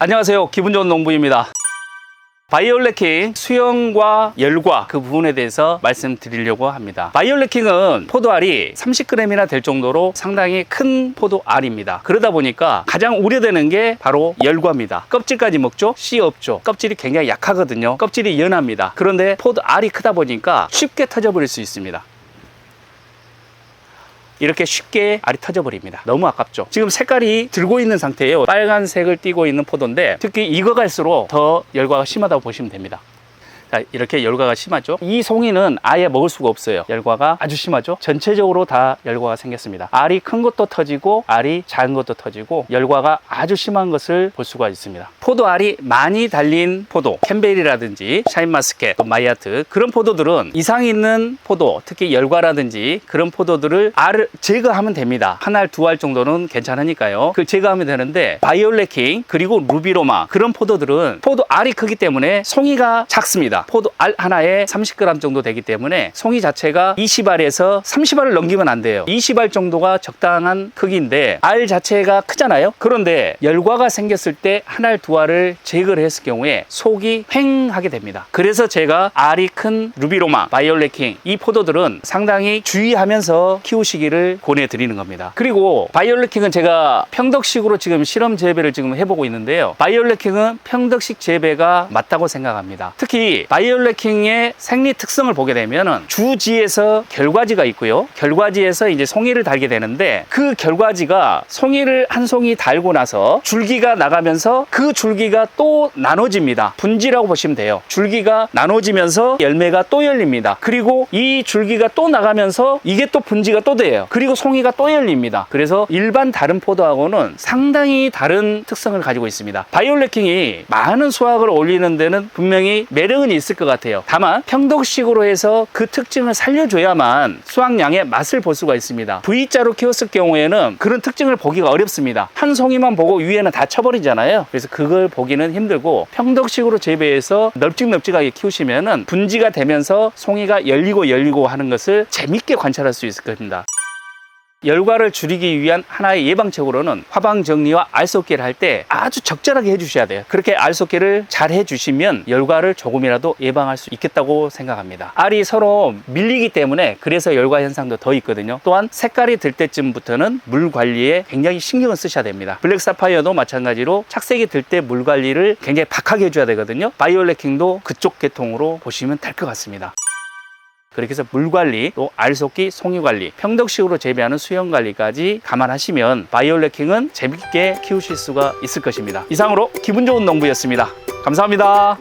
안녕하세요. 기분 좋은 농부입니다. 바이올레킹 수영과 열과 그 부분에 대해서 말씀드리려고 합니다. 바이올레킹은 포도알이 30g이나 될 정도로 상당히 큰 포도알입니다. 그러다 보니까 가장 우려되는 게 바로 열과입니다. 껍질까지 먹죠? 씨 없죠? 껍질이 굉장히 약하거든요. 껍질이 연합니다. 그런데 포도알이 크다 보니까 쉽게 터져버릴 수 있습니다. 이렇게 쉽게 알이 터져버립니다. 너무 아깝죠. 지금 색깔이 들고 있는 상태예요. 빨간색을 띠고 있는 포도인데 특히 익어갈수록 더 열과가 심하다고 보시면 됩니다. 자, 이렇게 열과가 심하죠. 이 송이는 아예 먹을 수가 없어요. 열과가 아주 심하죠. 전체적으로 다 열과가 생겼습니다. 알이 큰 것도 터지고 알이 작은 것도 터지고 열과가 아주 심한 것을 볼 수가 있습니다. 포도 알이 많이 달린 포도, 캔베리라든지 샤인마스켓, 또 마이아트 그런 포도들은 이상 있는 포도, 특히 열과라든지 그런 포도들을 알을 제거하면 됩니다. 한 알, 두 알 정도는 괜찮으니까요. 그걸 제거하면 되는데 바이올레킹 그리고 루비로마 그런 포도들은 포도 알이 크기 때문에 송이가 작습니다. 포도 알 하나에 30g 정도 되기 때문에 송이 자체가 20알에서 30알을 넘기면 안 돼요. 20알 정도가 적당한 크기인데 알 자체가 크잖아요. 그런데 열과가 생겼을 때 한 알, 두 알을 제거를 했을 경우에 속이 횡하게 됩니다. 그래서 제가 알이 큰 루비로마, 바이올레킹 이 포도들은 상당히 주의하면서 키우시기를 권해드리는 겁니다. 그리고 바이올레킹은 제가 평덕식으로 지금 실험 재배를 지금 해보고 있는데요. 바이올레킹은 평덕식 재배가 맞다고 생각합니다. 특히 바이올레킹의 생리 특성을 보게 되면은 주지에서 결과지가 있고요. 결과지에서 이제 송이를 달게 되는데 그 결과지가 송이를 한 송이 달고 나서 줄기가 나가면서 그 줄기가 또 나눠집니다. 분지라고 보시면 돼요. 줄기가 나눠지면서 열매가 또 열립니다. 그리고 이 줄기가 또 나가면서 이게 또 분지가 또 돼요. 그리고 송이가 또 열립니다. 그래서 일반 다른 포도하고는 상당히 다른 특성을 가지고 있습니다. 바이올레킹이 많은 수확을 올리는 데는 분명히 매력은 있을 것 같아요. 다만 평독식으로 해서 그 특징을 살려줘야만 수확량의 맛을 볼 수가 있습니다. V자로 키웠을 경우에는 그런 특징을 보기가 어렵습니다. 한 송이만 보고 위에는 다 쳐버리잖아요. 그래서 그걸 보기는 힘들고 평독식으로 재배해서 널찍널찍하게 키우시면은 분지가 되면서 송이가 열리고 열리고 하는 것을 재밌게 관찰할 수 있을 겁니다. 열과를 줄이기 위한 하나의 예방책으로는 화방 정리와 알 쏟기를 할 때 아주 적절하게 해주셔야 돼요. 그렇게 알 쏟기를 잘 해주시면 열과를 조금이라도 예방할 수 있겠다고 생각합니다. 알이 서로 밀리기 때문에 그래서 열과 현상도 더 있거든요. 또한 색깔이 들 때쯤부터는 물 관리에 굉장히 신경을 쓰셔야 됩니다. 블랙 사파이어도 마찬가지로 착색이 들 때 물 관리를 굉장히 박하게 해줘야 되거든요. 바이올레킹도 그쪽 계통으로 보시면 될 것 같습니다. 그렇게 해서 물 관리, 또 알속기, 송이 관리, 평덕식으로 재배하는 수영 관리까지 감안하시면 바이올레킹은 재밌게 키우실 수가 있을 것입니다. 이상으로 기분 좋은 농부였습니다. 감사합니다.